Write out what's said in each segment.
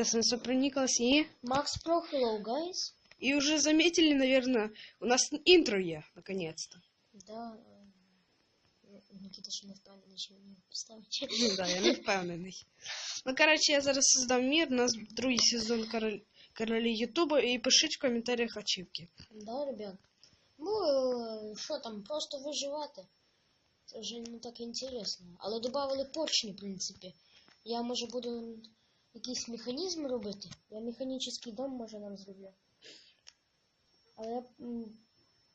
Я сразу прониклась и... Макс Про, hello, guys. И уже заметили, наверное, у нас интро є, наконец-то. Да. е, Нікіта ще не впевнений, що мені поставить. Ну да, я не впевнений. Ну, коротше, я зараз создам мір, у нас другий сезон король... королі Ютуба, і пишіть в коментарях ачівки. Да, ребят. Ну, е, що там, просто виживати. Це вже не так інтересно. Але додали поршні, в принципі. Я може буду якийсь механізм робити. Я механічний дом може нам зроблю. Але я, м,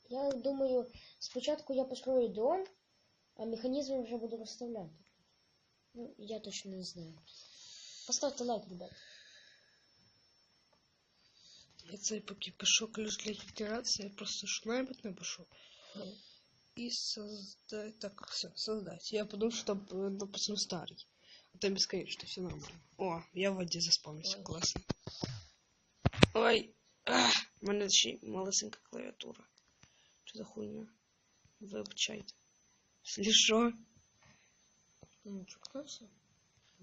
я думаю, спочатку я построю дом, а механізм вже буду розставляти. Ну, я точно не знаю. Поставте лайк, ребят. Я цей поки пишу ключ для генерації, я просто що-небудь напишу. И создать... Так, все, создать. Я подумал, что написан старый. А там бесконечно, что все нормально. О, я в воде заспавнився, Ой. классно. Ой, ах, у мене ще й малесенька клавіатура. Що за хуйня? Вибачайте. Слі що? Ну, чукнувся.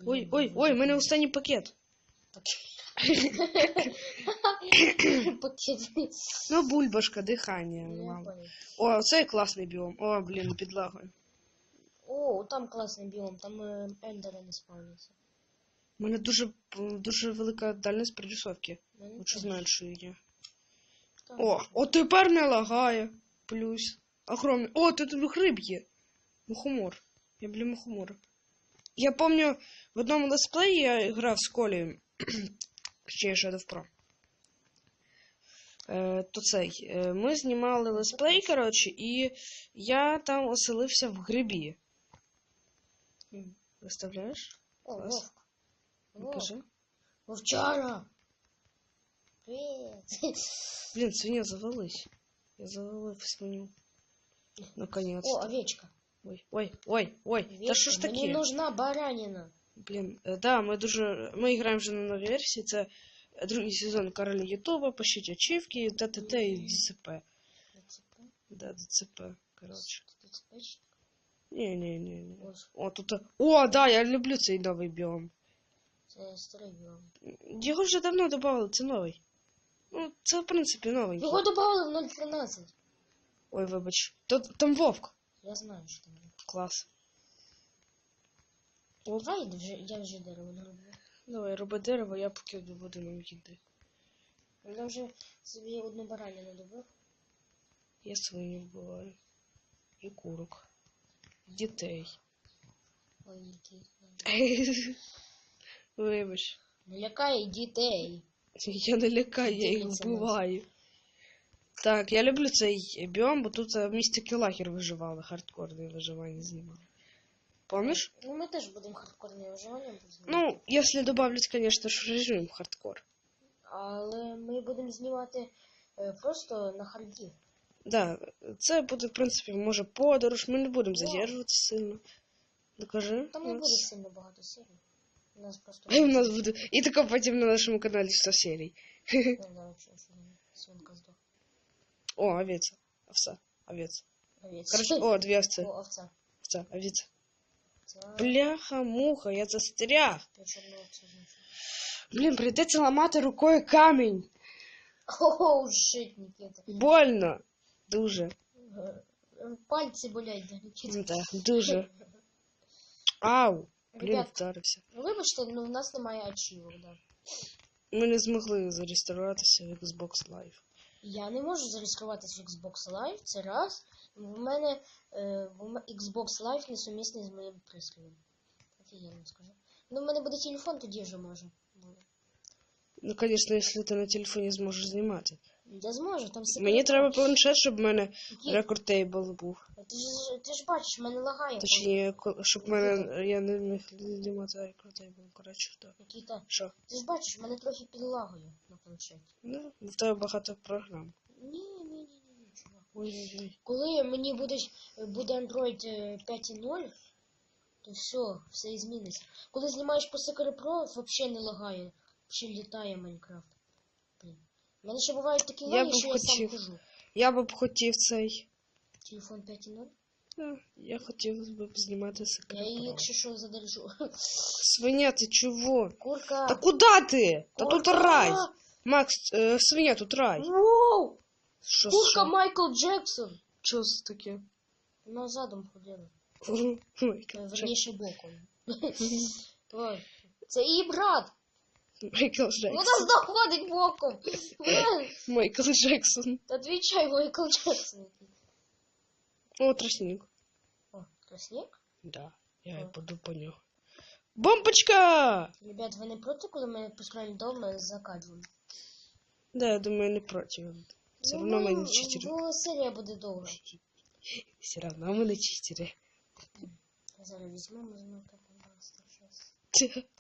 Ой, ой, ой, у мене останній пакет. Пакет. Ну, бульбашка, дихання. Я Вау. понял. О, це класний біом. О, блін, підлагою. О, там класний біом, там е, ендери не спавняться. У мене дуже, дуже велика дальність прорисовки. Ну, Лучше нічого. знаю, що є. Там О, от тепер не лагає. Плюс. Огромний. О, тут гриб є. Мухомор. Я блін мухомор. Я помню, в одному летсплеї я грав з Колею. Ще є Shadow Pro. Е, то цей. Е, ми знімали летсплей, коротше, і я там оселився в грибі. М, Виставляєш? О, клас. Вовк. Вовк. Покажи. Вовчара. Привет. Блін, свиня завелись. Я завалив свиню. Наконец. О, овечка. Ой, ой, ой, ой. Та Овечка. що ж Мені таке? нужна баранина. Блін, е, да, ми дуже. Ми граємо вже на новій версії. Це другий сезон Короля Ютуба, пишіть ачівки, ТТТ і ДЦП. ДЦП? Да, ДЦП. Коротше. ДЦП? Ні. О, тут. О, да, я люблю цей новий біом. Це старий біом. Його вже давно додали, це новий. Ну, це в принципі новенький. Його додали в 0.13. Ой, вибач. Тут там вовк. Я знаю, що там. є. Клас. Давай вже, я вже дерево нароблю. Давай, роби дерево, я поки буду нам їди. Я вже собі одну баранину добив. Я свині вбиваю. І курок. Дітей. Ой. Вибач. Не лякай дітей. Я не лякаю, я їх вбиваю. Так, я люблю цей біом, бо тут е, містики лагер виживали, хардкорне виживання знімали. Помниш? Ну, ми теж будемо хардкорне виживання. знімати. Ну, якщо добавлять, конечно ж, режим хардкор. Але ми будемо знімати е, просто на харді. Да, це буде, в принципі, може подорож, ми не будемо задержуватися сильно. Докажи. Там не буде сильно багато серій. У нас просто. І у нас буде. І тако потім на нашому каналі 100 серій. Ну, да, вообще, що не- свинка здох. О, овець. Овса. Овець. Овець. Короче, о, дві овці. О, овця. Овця, овець. Це Бляха, муха, я застряг. я чорну овцю знайшов. Блін, прийдеться ламати рукою камінь. Оу, шит, Нікіта. Больно. Дуже. Пальці болять, да, Нікіта. Да, дуже. Ау. Блін, вдарився. ну вибачте, ну в нас немає ачівок, да. Ми не змогли зареєструватися в Xbox Live. Я не можу зареєструватися в Xbox Live, це раз. В мене е, Xbox Live несумісний з моїм пристроєм. Офігенно скажу. Ну, в мене буде телефон, тоді вже можу. Ну, звісно, якщо ти на телефоні зможеш знімати. Я зможу, там все. Мені треба планшет, щоб в мене рекорд тейбл був. Ти ж, ти ж бачиш, в мене лагає. Точніше, щоб в мене я не міг знімати рекорд тейбл. Коротше, так. Нікіта, Що? ти ж бачиш, мене трохи підлагою на планшеті. Ну, в тебе багато програм. Ні, ні, ні, ні, ні, чувак. Ой-ой-ой. Коли мені буде, буде Android е, 5.0, то все, все зміниться. Коли знімаєш по Secret Pro, взагалі не лагає. Взагалі літає Майнкрафт. Блін. У мене ще бувають такі Я лаги, б що я сам хотів. хожу. Я би б хотів цей. Телефон 5.0? Да, я хотів би знімати секрет. Я її, про- якщо що, задержу. Свиня, ти чого? Курка. Та куди ти? Та тут Курка! рай. Макс, е, свиня, тут рай. Воу! Що, Курка що? Майкл Джексон. Що це таке? Вона задом ходила. Ой, Е, Верніше боком. Ой. Це її брат. Майкл Джексон. Вона знаходить боком. Вона... Майкл Джексон. Отвічай, Майкл Джексон. О, тростник. О, тростник? Да, я О. і пойду по нього. Бомбочка! Ребят, ви не проти, коли ми пускаємо дома за кадром? Да, я думаю, не проти. Все равно ми не читери. Бо серія буде довга. Все равно ми не читери. Зараз візьмемо, візьмемо так просто щас.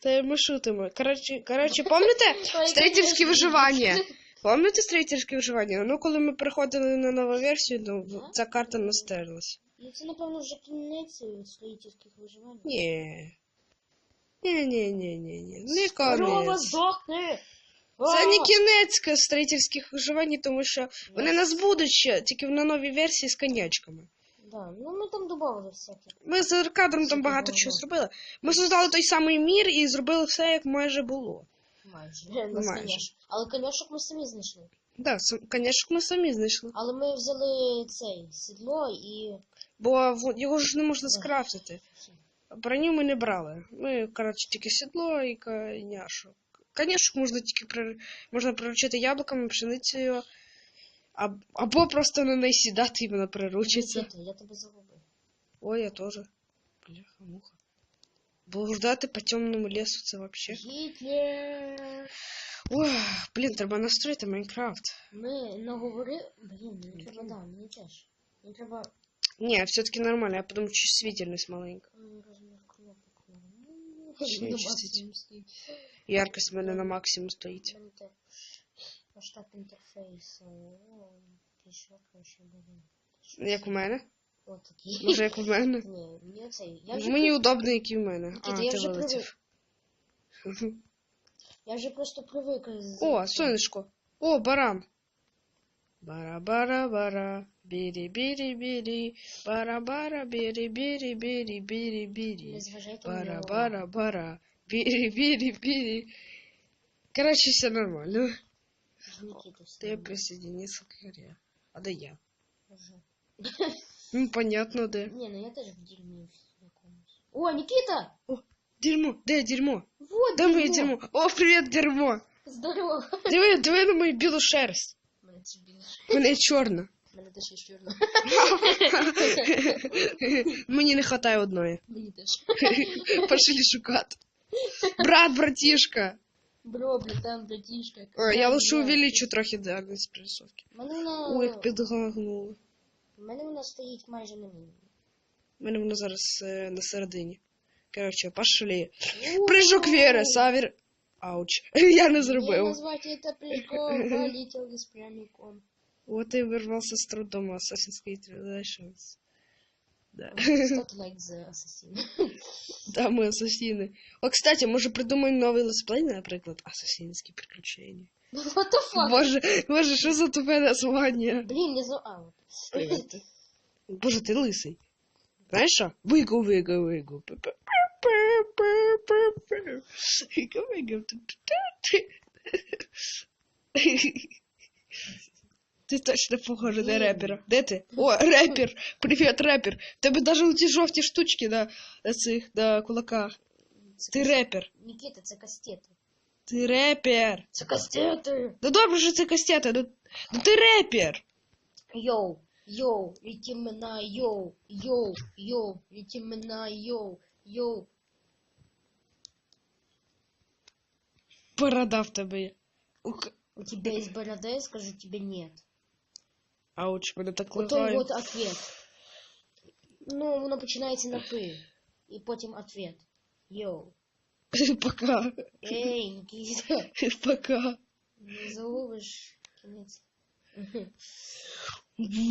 Та ми шутимо. Коротше, коротше, пам'ятаєте строительське виживання? Пам'ятаєте строительське виживання? Ну, коли ми переходили на нову версію, ну, ця карта не стерлась. Ну це, напевно, вже кінець строїтельських виживань. Ні. Ні, ні, ні, ні, ні. Не конець. здохне! Це не кінець строительських виживань, тому що вони нас будуть ще, тільки на новій версії з конячками. Да, ну ми там додавали всякі. Ми з кадром там багато чого зробили. Ми создали той самий мір і зробили все, як майже було. Майже. Майже. Але коняшок ми самі знайшли. Так, да, конечно, ми самі знайшли. Але ми взяли цей сідло і. Бо його ж не можна скрафтити. Броню ми не брали. Ми, коротше, тільки сідло і коняшок. Коняшок можна тільки при... можна приручити яблуками, пшеницею. або просто на неї сідати і вона приручиться. Нікіта, я тебе загубив. Ой, я тоже. Бляха, муха. Блуждати по темному лесу це вообще. Гітлер! Ой, блін, треба настроїти Майнкрафт. Ми наговорили. Блін, мені треба, да, мені теж. Мені треба Ні, все-таки нормально, я подумав, чувствительність маленька. м, розмір кнопок. Ще Ну, не на чистить. максимум стоїть. Яркость в мене на максимум стоїть. У мене теж масштаб інтерфейсу. О, який краще буде. Як у мене? О, такий. Може, як у мене? Ні, мені оцей. Я вже, Мені удобно, як і в мене. Нікіта, А, я ти вже вилетів. я вже просто привик. з- О, сонечко. О, баран. Бара-бара-бара. Біри-біри-біри. Бара-бара, біри-біри-біри-біри-біри. Не зважайте на нього. Бара-бара-бара. Біри-біри-біри. Короче, все нормально. Нікіта, все Ты нормально. присоединился к игре. А да я. Вже. Ну, понятно, да. Ні, ну я теж в дерьмі в якомусь. О, Нікіта! Дерьмо, де дерьмо? Вот Де моє дерьмо? О, привіт, дерьмо. Здорово! Диви, диви на мою білу шерсть. Мене це біло. Мене чорна. Мене теж є чорно. Мені не вистачає одної. Мені теж. Пошли шукати. Брат, братішка. Бро, братан, братішка. Ой, я лучше увеличу трохи дальність присовки. У мене вона... Ой, як підгагнуло. У мене вона стоїть майже на мінімумі. У мене воно зараз е, на середині. Короче, пошли. Ууу. Прыжок Віри, Савір. Ауч. Я не Не зробив. назвать это прыжком, полетел из прямиком. Вот и вырвался с трудом Assassin's Creed Revelations. Да. Стат лайк за ассасин. Да, мы ассасины. О, кстати, може придумаємо новий летсплей, наприклад, Асасінські приключення. What the fuck? Боже, боже, що за тупе названня? Блин, не знаю. А, вот. Боже, ти лисий. Знаєш що? Вигу, вигу, вигу. Вигу, вигу. Ти точно похожий на Ні. репера. Де ти? О, репер! Привіт, репер! В тебе навіть ці жовті штучки на, на цих на кулаках. Це Ти кас- репер. Нікіта, це кастети. Ти репер. Це кастети. Ну добре, що це кастета, ну, ну ти репер. Йоу, йоу, Вітімена, йоу, йоу, йоу, Вітімена, йоу, йоу. Борода в тебе є. Ух. У тебя есть борода, я скажу тебе нет. Ауч, мене так Вот он лагає. вот ответ. Ну, воно починається на пи. І потім ответ. Йоу. Пока. Ей, Нікіта. Пока. Не заловиш кінець.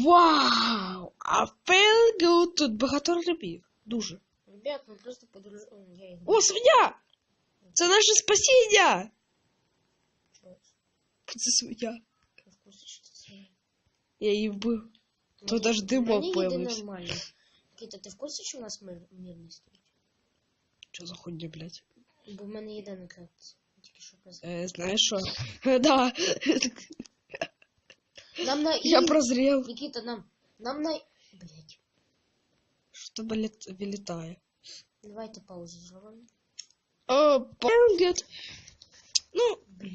Вау! I feel good. Тут багато рибів. Дуже. Ребят, ми просто подорожуємо. Я їх О, свиня! Це наше спасіння! Що? Це свиня. Я Я її вбив. Тут аж димок Мені появився. їде нормально. Кіта, ти в курсі, що у нас мир, мирний стоїть? Що за хуйня, блядь? Бо в мене їда на кратці. Тільки що казав. Е, знаєш що? Да. Нам на Я і... прозрів. Нікіта, нам. Нам на... Блять. Що тебе літ- вилітає? Давайте паузу зробимо. О, пангет. Ну, Бля.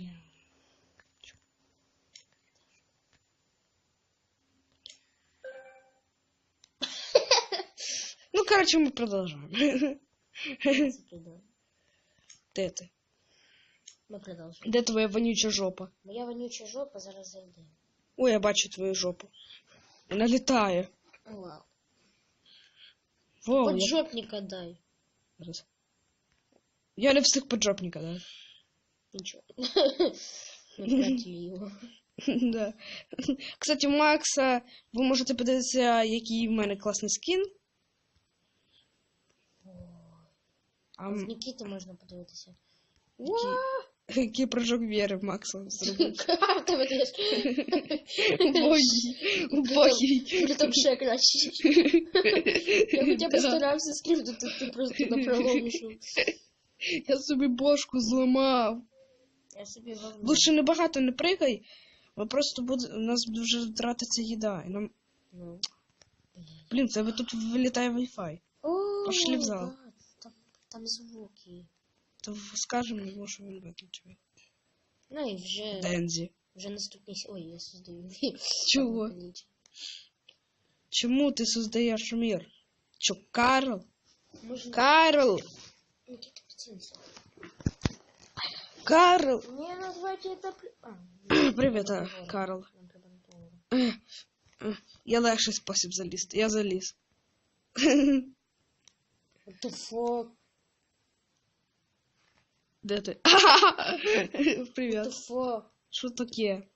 Ну, короче, мы продолжаем. Де ти? Ми продовжуємо. Де твоя вонюча жопа? Моя вонюча жопа зараз зайде. Ой, я бачу твою жопу. Вона літає. Вау. Воу, я... Поджопника дай. Зараз. Я не встиг поджопника, да? Нічого. Ми втратили його. да. Кстати, у Макса, ви можете подивитися, який в мене класний скін. А м- Нікіти можна подивитися. який, прыжок віри Макса зробив. Как ти видиш? Убогий. Убогий. При тому ще краще. Я хоча б старався скрипти, ти просто на пролом йшов. Я собі бошку зламав. Я собі вогнав. Лучше небагато не пригай, бо просто буде, у нас вже тратиться їда. І нам... Ну. Блін, це тут вилітає Wi-Fi. Пошли в зал. да, Там, там звуки. То скажемо йому, що він виключив. Ну і вже, Дензі. вже наступний... с- Ой, я создаю. Чого? Чому ти создаєш мір? Чо, Карл? Можна... Карл! Никита, птица. Карл! Не назвать это... при- А, Привіт, нам а, прибантовано. Карл. Нам прибантовано. Я легший спосіб залізти. Я заліз. What the fuck? Де ти? What Привіт. the fuck? Що таке?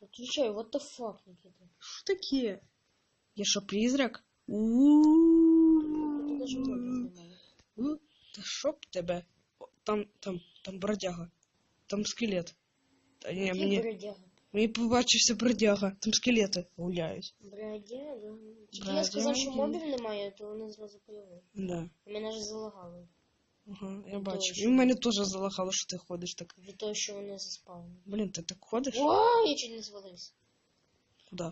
Отвечай, what the fuck, Никита? Що таке? Я що, призрак? Ты У-у-у. даже мобиль немає. У, Та що б тебе? О, Там, там, там бродяга. Там скелет. Та ні, Який мені, бродяга? мені побачився бродяга. Там скелети гуляють. Бродяга? Тільки я сказав, що Бродяги. мобіль немає, то вони зразу появилися. Да. І Мене ж залагало. Ага, я Ну, бачу. точно. І в мене теж залагало, що ти ходиш так. Від того, що вони заспали. Блін, ти так ходиш? О, я чуть не звалився. Куди?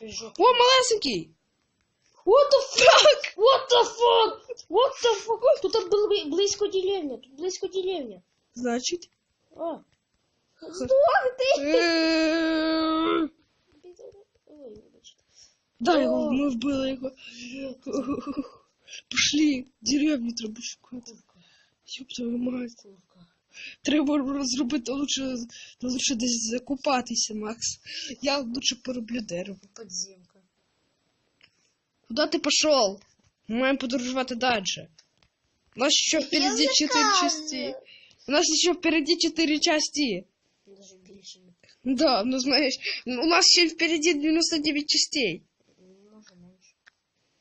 Прыжок. О, малесенький! What the fuck? What the fuck? What the fuck? Тут бли- близько деревня. Тут близько деревня. Значить. А. Здох ти! Е, Ой, вибачте. Да, О. його, ми вбили його. Пошли, деревню треба шукати. Ёб твою мать. Треба зробити лучше, лучше десь закупатися, Макс. Я лучше пороблю дерево. Подземка. Куда ты пошел? Мы маем подорожувати дальше. У нас еще впереди четыре части. У нас еще впереди четыре части. Даже більше не Да, ну знаешь, у нас еще впереди 99 частей. може менше.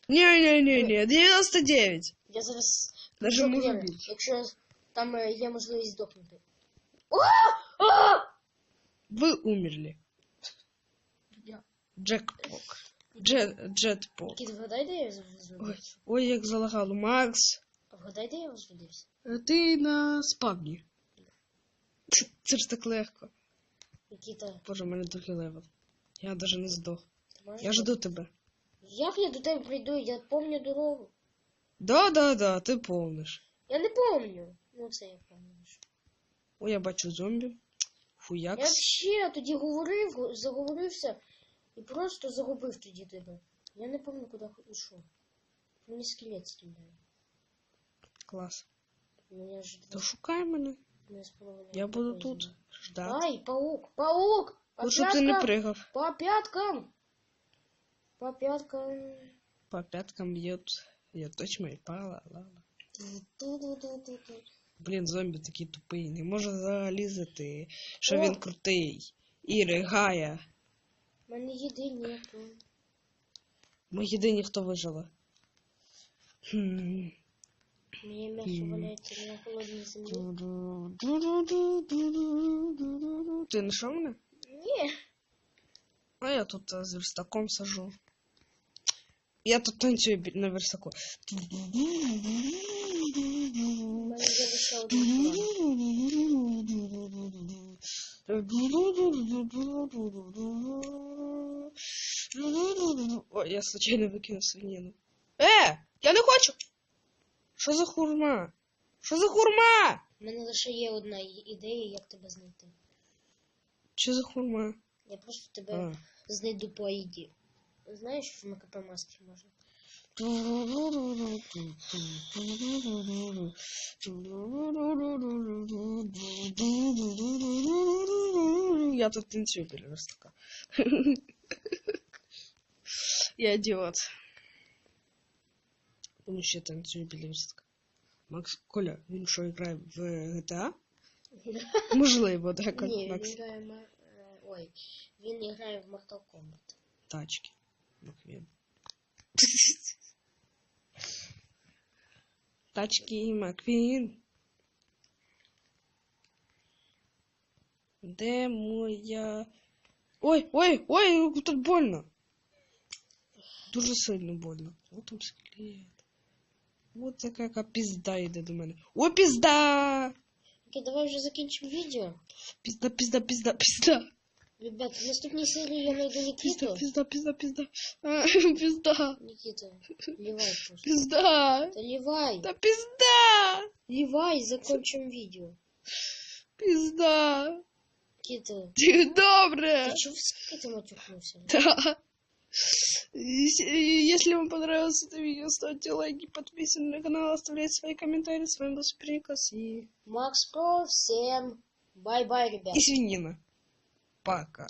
Не-не-не-не, 99. Я зараз Даже може більше. Якщо там е, є можливість здохнути. Вы умерли. Я. Джекпок. Джет, джетпок. Кіт, вгадай, де я Ой, зводився? ой, як залагало. Макс, Вгадай, де я зводився? е, ти на спавні. Це ж так легко. Нікіта, Боже, у мене другий левел. Я даже не здох. Я жду тебе. Як я до тебе прийду? Я помню дорогу. Да, да, да, ти помниш. Я не помню. Ну це я помню. Ой, я бачу зомбі. Я Фуякс. ще тоді говорив, заговорився і просто загубив тоді тебе. Я не пам'ятаю, куди йшов. Мені скелет стріляє. Клас. Ну я ж То шукай мене. не з половиною. Я буду такої тут землі. ждати. Ай, паук, паук! По Лучше б ти не пяткам! пригав. По пяткам! По пяткам. По пяткам б'ють. Я точно і пала. Ту-ту-ту-ту-ту. Блін, зомбі такий тупий. Не може залізати, що О! він крутий. І ригає. У мене їди нету. Ми єдині, хто вижила. Хм. У мене м'ясо валяється на холодній землі. Ти знайшов мене? Ні. А я тут е, з верстаком сажу. Я тут танцюю на версаку. Ой, я случайно викинув свинину. Е! Я не хочу! Що за хурма? Що за хурма? У мене лише є одна ідея, як тебе знайти. Що за хурма? Я просто тебе А. знайду по ID. Знаєш, в МКП маски можна. Я тут танцюю біля верстака. Я ідіот. Тому що я танцюю біля верстака. Макс, Коля, він що грає в GTA? Можливо, так, Коля, Ні, він Макс. грає в Ма- е, Ой, він грає в Mortal Kombat. Тачки. Маквін. Тачки Маквін. Де моя. Ой, ой, ой, тут больно. Дуже сильно больно. О, там скелет. От яка яка пізда йде до мене. О, пізда! Окей, давай вже закінчимо відео. Пізда, пізда, пізда, пізда. Ребят, в наступній серії я знайду Пізда, Нікіту. пізда, пізда, пізда. А, Пізда, Нікіта, лівай просто. пізда. Та лівай. Та пізда! Лівай, закончимо відео. Пизда. Нікіта, Добре. ти чув, скільки ти матюкнувся? Да. Если если вам понравилось это видео, ставьте лайки, подписывайтесь на канал, оставляйте свои комментарии. С вами был Суперникас и... Макс Про, всем бай-бай, ребят. и свинина. Пока.